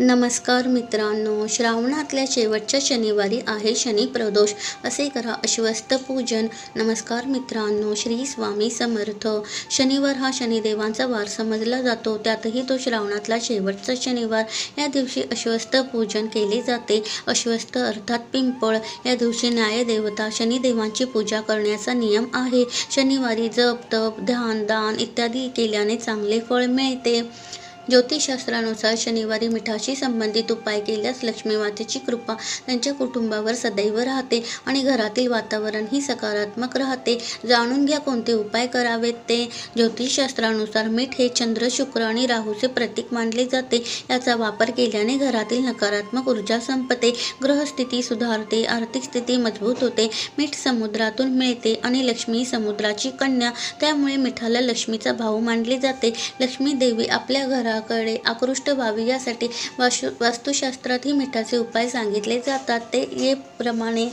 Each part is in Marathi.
नमस्कार मित्रांनो श्रावणातल्या शेवटच्या शनिवारी आहे शनी प्रदोष. असे करा अश्वस्त पूजन. नमस्कार मित्रांनो श्री स्वामी समर्थ. शनिवार हा शनिदेवांचा वार समजला जातो. त्यातही तो श्रावणातला शेवटचा शनिवार. या दिवशी अश्वस्त पूजन केले जाते. अश्वस्त अर्थात पिंपळ. या दिवशी न्यायदेवता शनिदेवांची पूजा करण्याचा नियम आहे. शनिवारी जप तप ध्यान दान इत्यादी केल्याने चांगले फळ मिळते. ज्योतिषशास्त्रानुसार शनिवारी मिठाशी संबंधित उपाय केल्यास लक्ष्मी मातेची कृपा त्यांच्या कुटुंबावर सदैव राहते आणि घरातील वातावरणही सकारात्मक राहते. जाणून घ्या कोणते उपाय करावेत ते. ज्योतिषशास्त्रानुसार मीठ हे चंद्र शुक्र आणि राहूचे प्रतीक मानले जाते. याचा वापर केल्याने घरातील नकारात्मक ऊर्जा संपते. ग्रहस्थिती सुधारते आर्थिक स्थिती मजबूत होते. मीठ समुद्रातून मिळते आणि लक्ष्मी समुद्राची कन्या त्यामुळे मिठाला लक्ष्मीचा भाऊ मानले जाते. लक्ष्मी देवी आपल्या मिठाकडे आकृष्ट व्हावी यासाठी वास्तु वास्तुशास्त्रातही मिठाचे उपाय सांगितले जातात. ते ये प्रमाणे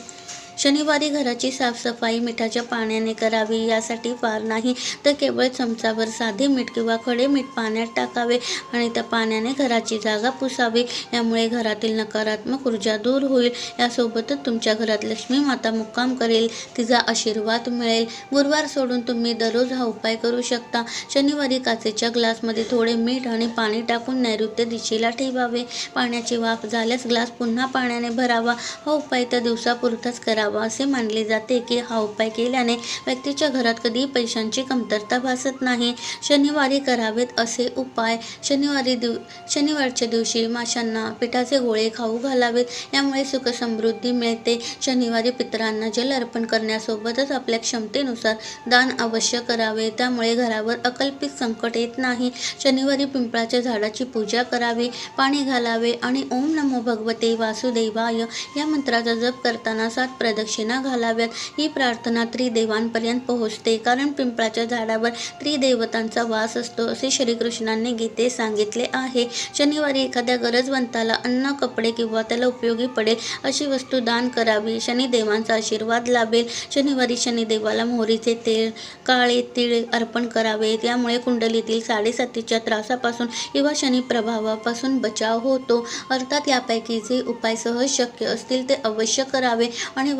शनिवारी घराची साफसफाई मिठाच्या पाण्याने करावी यासाठी फार नाही तर केवळ चमचावर साधे मीठ किंवा खडे मीठ पाण्यात टाकावे आणि त्या पाण्याने घराची जागा पुसावी. यामुळे घरातील नकारात्मक ऊर्जा दूर होईल. यासोबतच तुमच्या घरात लक्ष्मी माता मुक्काम करेल. तिचा आशीर्वाद मिळेल. गुरुवार सोडून तुम्ही दररोज हा उपाय करू शकता. शनिवारी काचेच्या ग्लासमध्ये थोडे मीठ आणि पाणी टाकून नैऋत्य दिशेला ठेवावे. पाण्याची वाफ झाल्यास ग्लास पुन्हा पाण्याने भरावा. हा उपाय तर दिवसापुरताच करावा असे मानले जाते की हा उपाय केल्याने व्यक्तीच्या घरात कधीही पैशांची कमतरता भासत नाही. शनिवारी करावेत असे उपाय शनिवारी दिव शनिवारच्या दिवशी माशांना पिठाचे गोळे खाऊ घालावेत. यामुळे सुखसमृद्धी मिळते. शनिवारी पितरांना जल अर्पण करण्यासोबतच आपल्या क्षमतेनुसार दान अवश्य करावे. त्यामुळे घरावर अकल्पित संकट येत नाही. शनिवारी पिंपळाच्या झाडाची पूजा करावी. पाणी घालावे आणि ओम नमो भगवते वासुदेवाय या मंत्राचा जप करताना सात दक्षिणा घालाव्यात. ही प्रार्थना त्रिदेवांपर्यंत पोहोचते. कारण पिंपळाच्या झाडावर त्रिदेवतांचा वास असतो असे श्रीकृष्णांनी गीते सांगितले आहे. शनिवारी एखाद्या गरजवंताला अन्न कपडे किंवा त्याला उपयोगी पडेल अशी वस्तू दान करावी. शनिदेवांचा आशीर्वाद लाभेल. शनिवारी शनिदेवाला मोहरीचे तेल काळे तीळ अर्पण करावे. यामुळे कुंडलीतील साडेसातीच्या त्रासापासून किंवा शनी प्रभावापासून बचाव होतो. अर्थात यापैकी जे उपाय सहज शक्य असतील ते अवश्य करावे आणि